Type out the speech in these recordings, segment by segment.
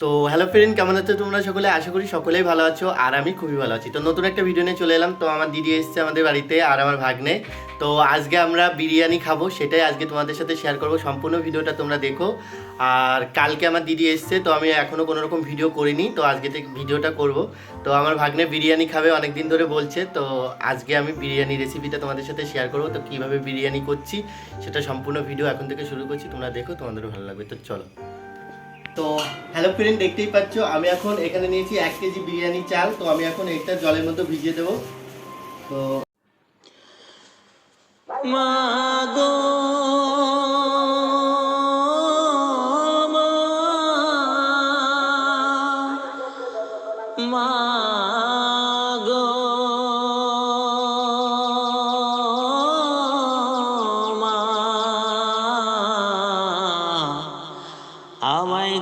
তো hello friend কেমন আছো তোমরা সকলে? আশা করি সকলেই ভালো আছো, আর আমি খুবই ভালো আছি। তো নতুন একটা ভিডিও নিয়ে চলে এলাম। তো আমার দিদি এসেছে আমাদের বাড়িতে আর আমার ভাগ্নে। তো আজকে আমরা বিরিয়ানি খাব, সেটাই আজকে তোমাদের সাথে শেয়ার করব। সম্পূর্ণ ভিডিওটা তোমরা দেখো। আর কালকে আমার দিদি এসছে, তো আমি এখনও কোনো রকম ভিডিও করিনি, তো আজকে ভিডিওটা করব। তো আমার ভাগ্নে বিরিয়ানি খাবে অনেক দিন ধরে বলছে। তো আজকে আমি বিরিয়ানি রেসিপিটা তোমাদের সাথে শেয়ার করব। তো কীভাবে বিরিয়ানি করছি, সেটা সম্পূর্ণ ভিডিও এখন থেকে শুরু করছি। তোমরা দেখো, তোমাদেরও ভালো লাগবে। তো চলো। তো হ্যালো ফ্রেন্ড দেখতেই পাচ্ছ, আমি এখন এখানে নিয়েছি এক কেজি বিরিয়ানি চাল, তো আমি এখন এটা জলের মধ্যে ভিজিয়ে দেবো। তো মাগো মাগো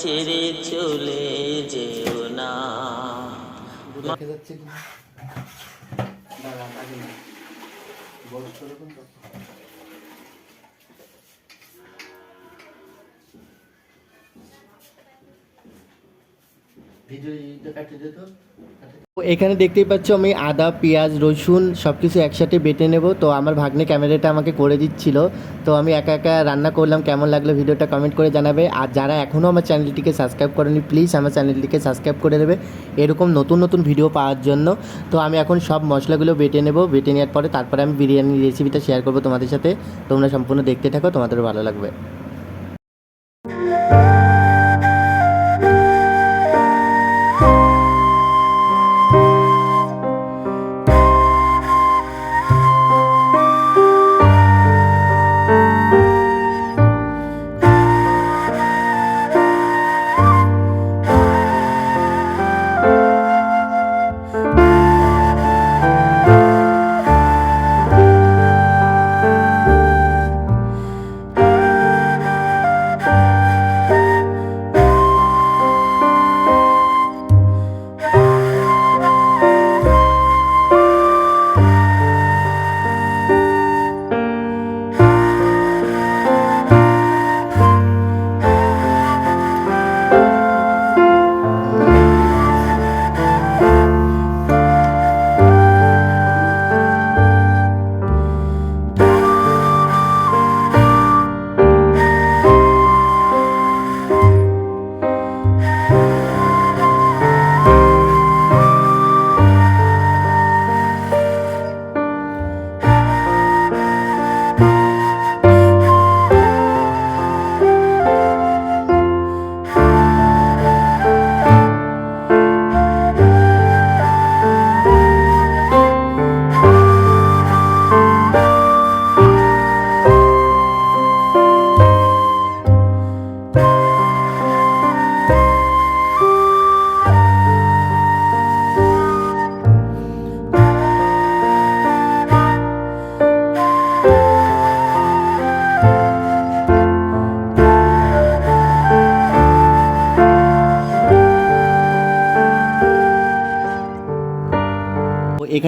ছেড়ে চলে যেও না। ভিডিও কাটে কি এখানে দেখতেই পাচ্ছ আমি আদা, পেঁয়াজ, রসুন সব কিছু একসাথে বেটে নেব। তো আমার ভাগ্নে ক্যামেরাটা আমাকে করে দিচ্ছিল। তো আমি একা একা রান্না করলাম। কেমন লাগল ভিডিওটা কমেন্ট করে জানাবে। আর যারা এখনও আমার চ্যানেলটিকে সাবস্ক্রাইব করেনি, প্লিজ আমার চ্যানেলটিকে সাবস্ক্রাইব করে দেবে। এরকম নতুন নতুন ভিডিও পাওয়ার জন্য। তো আমি এখন সব মশলাগুলো বেটে নেব। বেটে নেওয়ার পরে তারপরে আমি বিরিয়ানির রেসিপিটা শেয়ার করব তোমাদের সাথে। তোমরা সম্পূর্ণ দেখতে থাকো, তোমাদেরও ভালো লাগবে।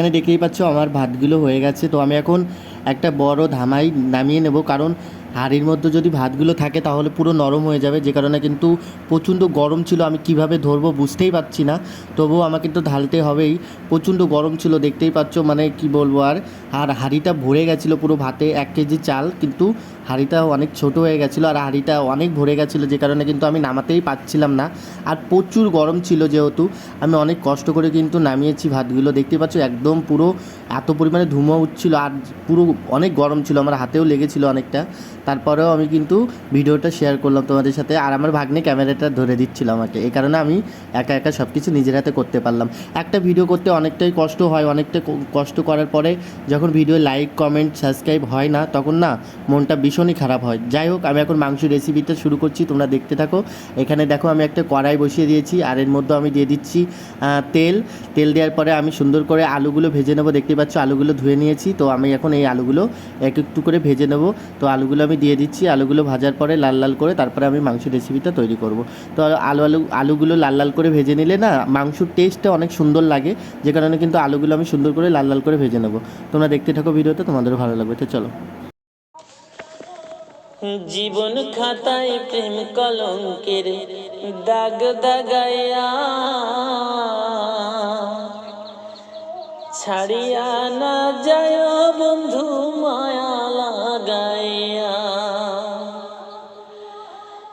এখানে দেখতেই পাচ্ছ আমার ভাতগুলো হয়ে গেছে। তো আমি এখন একটা বড় ধামাই নামিয়ে নেব। কারণ হাঁড়ির মধ্যে যদি ভাতগুলো থাকে তাহলে পুরো নরম হয়ে যাবে। যে কারণে কিন্তু প্রচণ্ড গরম ছিল। আমি কীভাবে ধরবো বুঝতেই পারছি না। তবুও আমাকে কিন্তু ঢালতে হবেই। প্রচণ্ড গরম ছিল। দেখতেই পাচ্ছ মানে কি বলব আর? আর হাঁড়িটা ভরে গেছিল পুরো ভাতে। এক কেজি চাল। কিন্তু হাঁড়িটা অনেক ছোট হয়ে গেছিল আর হাঁড়িটা অনেক ভরে গেছিল, যে কারণে কিন্তু আমি নামাতেই পারছিলাম না। আর প্রচুর গরম ছিল যেহেতু, আমি অনেক কষ্ট করে কিন্তু নামিয়েছি ভাতগুলো। দেখতে পাচ্ছ একদম পুরো এত পরিমাণে ধুমো উঠছিল আর পুরো অনেক গরম ছিল, আমার হাতেও লেগেছিল অনেকটা। তারপরেও আমি কিন্তু ভিডিওটা শেয়ার করলাম তোমাদের সাথে আর আমার ভাগ্নে ক্যামেরাটা ধরে দিচ্ছিল আমাকে এই কারণে আমি একা একা সব কিছু নিজের হাতে করতে পারলাম। একটা ভিডিও করতে অনেকটাই কষ্ট হয়, অনেকটা কষ্ট করার পরে যখন ভিডিও লাইক কমেন্ট সাবস্ক্রাইব হয় না, তখন না মনটা ভীষণই খারাপ হয়। যাই হোক, আমি এখন মাংস রেসিপিটা শুরু করছি, তোমরা দেখতে থাকো। এখানে দেখো, আমি একটা কড়াই বসিয়ে দিয়েছি, আর এর মধ্যে আমি দিয়ে দিচ্ছি তেল। তেল দেওয়ার পরে আমি সুন্দর করে আলুগুলো ভেজে নেব। দেখতে পাচ্ছ, আলুগুলো ধুয়ে নিয়েছি। তো আমি এখন এই আলুগুলো এক একটু করে ভেজে নেব। তো আলুগুলো আমি দিয়ে দিচ্ছি। আলুগুলো ভাজার পরে লাল লাল করে তারপরে আমি মাংস রেসিপিটা তৈরি করব। তো আলু আলু আলুগুলো লাল লাল করে ভেজে নিলে না, মাংসর টেস্টটা অনেক সুন্দর লাগে। যে কারণে কিন্তু আলুগুলো আমি সুন্দর করে লাল লাল করে ভেজে নেব। তোমরা দেখতে থাকো ভিডিওটা, তোমাদেরও ভালো লাগবে। তো চলো। জীবন খাতায় প্রেম কলঙ্কের দাগ দাগাইয়া, ছাড়িয়া না যায় বন্ধু মায়া লাগাইয়া।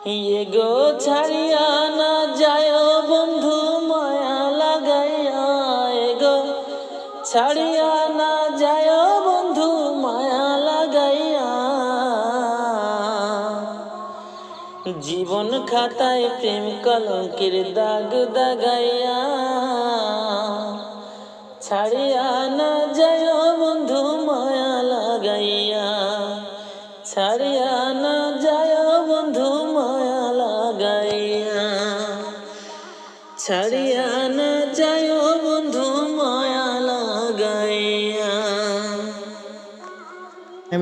ইয়ে গো, ছাড়িয়া না যায় বন্ধু মায়া লাগাইয়া গো ছাড়িয়া খাতায় প্রেম কলঙ্কের দাগ দাগাইয়া ছাড়িয়া না যায়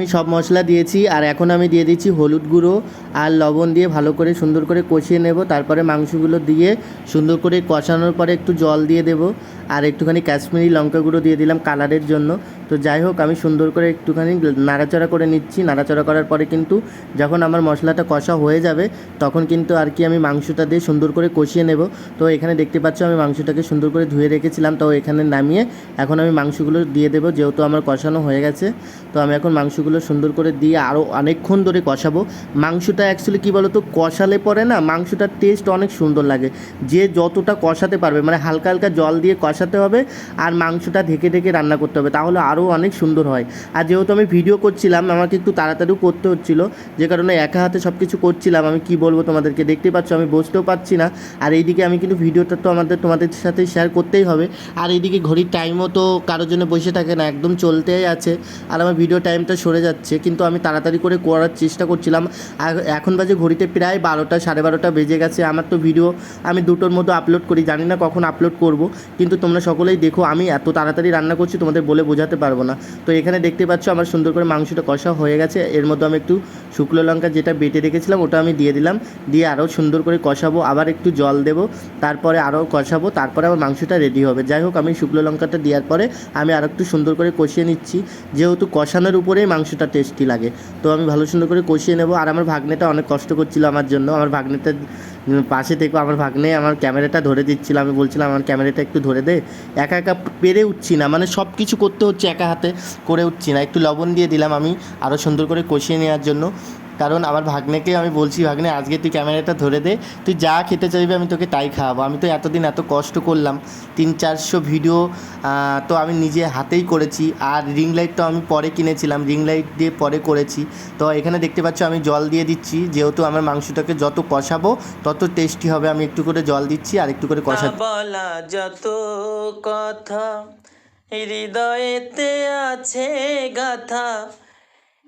আমি সব মশলা দিয়েছি আর এখন আমি দিয়ে দিচ্ছি হলুদ গুঁড়ো আর লবণ দিয়ে ভালো করে সুন্দর করে কষিয়ে নেব। তারপরে মাংসগুলো দিয়ে সুন্দর করে কষানোর পরে একটু জল দিয়ে দেব আর একটুখানি কাশ্মীরি লঙ্কা গুঁড়ো দিয়ে দিলাম কালারের জন্য। তো যাই হোক, আমি সুন্দর করে একটুখানি নাড়াচাড়া করে নিচ্ছি। নাড়াচাড়া করার পরে কিন্তু যখন আমার মশলাটা কষা হয়ে যাবে, তখন কিন্তু আর কি আমি মাংসটা দিয়ে সুন্দর করে কষিয়ে নেব। তো এখানে দেখতে পাচ্ছ আমি মাংসটাকে সুন্দর করে ধুয়ে রেখেছিলাম। তো এখানে নামিয়ে এখন আমি মাংসগুলো দিয়ে দেবো, যেহেতু আমার কষানো হয়ে গেছে। তো আমি এখন মাংসগুলো সুন্দর করে দিয়ে আরও অনেকক্ষণ ধরে কষাবো। মাংসটা অ্যাকচুয়ালি কী বলো তো কষালে পরে না মাংসটার টেস্ট অনেক সুন্দর লাগে। যে যতটা কষাতে পারবে মানে হালকা হালকা জল দিয়ে কষাতে হবে আর মাংসটা ঢেকে ঢেকে রান্না করতে হবে, তাহলে আরও অনেক সুন্দর হয়। আর যেহেতু আমি ভিডিও করছিলাম, আমাকে একটু তাড়াতাড়িও করতে হচ্ছিল, যে কারণে একা হাতে সব কিছু করছিলাম, আমি কি বলব তোমাদেরকে, দেখতে পাচ্ছ আমি বসতেও পারছি না। আর এইদিকে আমি কিন্তু ভিডিওটা তো আমাদের, তোমাদের সাথে শেয়ার করতেই হবে। আর এইদিকে ঘড়ির টাইমও তো কারোর জন্য বসে থাকে না, একদম চলতেই আছে। আর আমার ভিডিও টাইমটা সরে যাচ্ছে, কিন্তু আমি তাড়াতাড়ি করে করার চেষ্টা করছিলাম। এখন বাজে ঘড়িতে প্রায় বারোটা, সাড়ে বারোটা বেজে গেছে। আমার তো ভিডিও আমি দুটোর মতো আপলোড করি, জানি না কখন আপলোড করব। কিন্তু তোমরা সকলেই দেখো, আমি এত তাড়াতাড়ি রান্না করছি, তোমাদের বলে বোঝাতে পারব না। তো এখানে দেখতে পাচ্ছ, আমার সুন্দর করে মাংসটা কষা হয়ে গেছে। এর মধ্যে আমি একটু শুকনো লঙ্কা যেটা বেটে রেখেছিলাম, ওটা আমি দিয়ে দিলাম। দিয়ে আরও সুন্দর করে কষাবো, আবার একটু জল দেবো। তারপরে আরও কষাবো, তারপরে আমার মাংসটা রেডি হবে। যাই হোক, আমি শুকনো লঙ্কাটা দেওয়ার পরে আমি আর একটু সুন্দর করে কষিয়ে নিচ্ছি। যেহেতু কষানোর উপরেই মাংসটা টেস্টি লাগে। তো আমি ভালো সুন্দর করে কষিয়ে নেব। আর আমার ভাগ্নেটা অনেক কষ্ট করছিল আমার জন্য। আমার ভাগ্নেটা পাশে থেকে, আমার ভাগ্নে আমার ক্যামেরাটা ধরে দিচ্ছিল। আমি বলছিলাম, আমার ক্যামেরাটা একটু ধরে দে। একা একা পেরে উঠছি না। মানে সব কিছু করতে হচ্ছে একা হাতে, করে উঠছি না। একটু লবণ দিয়ে দিলাম আমি আরও সুন্দর করে কষিয়ে নেওয়ার জন্য। কারণ আমার ভাগ্নেকে আমি বলছি ভাগ্নে আজকে তুই ক্যামেরাটা ধরে দে তুই যা খেতে চাইবি আমি তোকে তাই খাওয়াবো। আমি তো এতদিন এত কষ্ট করলাম তিন চারশো ভিডিও তো আমি নিজে হাতেই করেছি আর রিং লাইটটা আমি পরে কিনেছিলাম রিং লাইট দিয়ে পরে করেছি। তো এখানে দেখতে পাচ্ছ আমি জল দিয়ে দিচ্ছি যেহেতু আমার মাংসটাকে যত কষাবো তত টেস্টি হবে। আমি একটু করে জল দিচ্ছি আর একটু করে কষা বলা যত কথা হৃদয়েতে আছে গাথা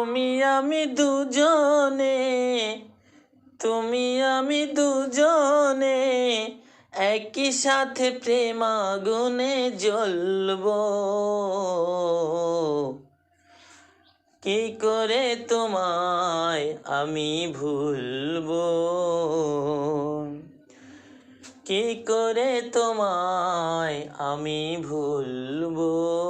তুমি আমি দুজনে, তুমি আমি দুজনে একই সাথে প্রেম আগুনে জ্বলবো। কি করে তোমায় আমি ভুলব? কি করে তোমায় আমি ভুলবো?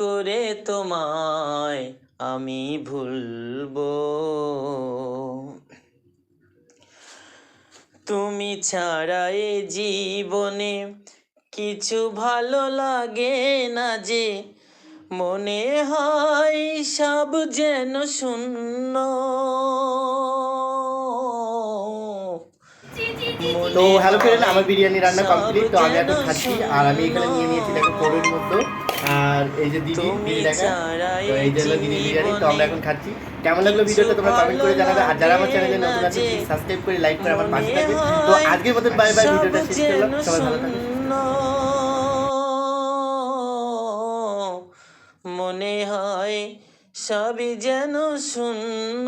করে তোমায় আমি ভুলবো। তুমি ছাড়া এ জীবনে কিছু ভালো লাগে না যে মনে হয় সব যেন শূন্য। তো হ্যালো ফ্রেন্ড আমার বিরিয়ানি রান্না কমপ্লিট তো আমি এখন খাচ্ছি। আর আমি এখানে নিয়ে নিয়েছি দেখো কোরের মধ্যে আর এই যে দিদি দিদি দেখা তো এই যে হলো দিদি বিরিয়ানি তো আমরা এখন খাচ্ছি। কেমন লাগল ভিডিওটা তোমরা কমেন্ট করে জানাবে। আর যারা আমার চ্যানেলে নতুন আছে সাবস্ক্রাইব করে লাইক করে আমার পাশে থাকবে। তো আজকের মতো বাই বাই ভিডিওটা শেষ করলাম। সবাই ভালো থাকবে মনে হয় সবই যেন শূন্য।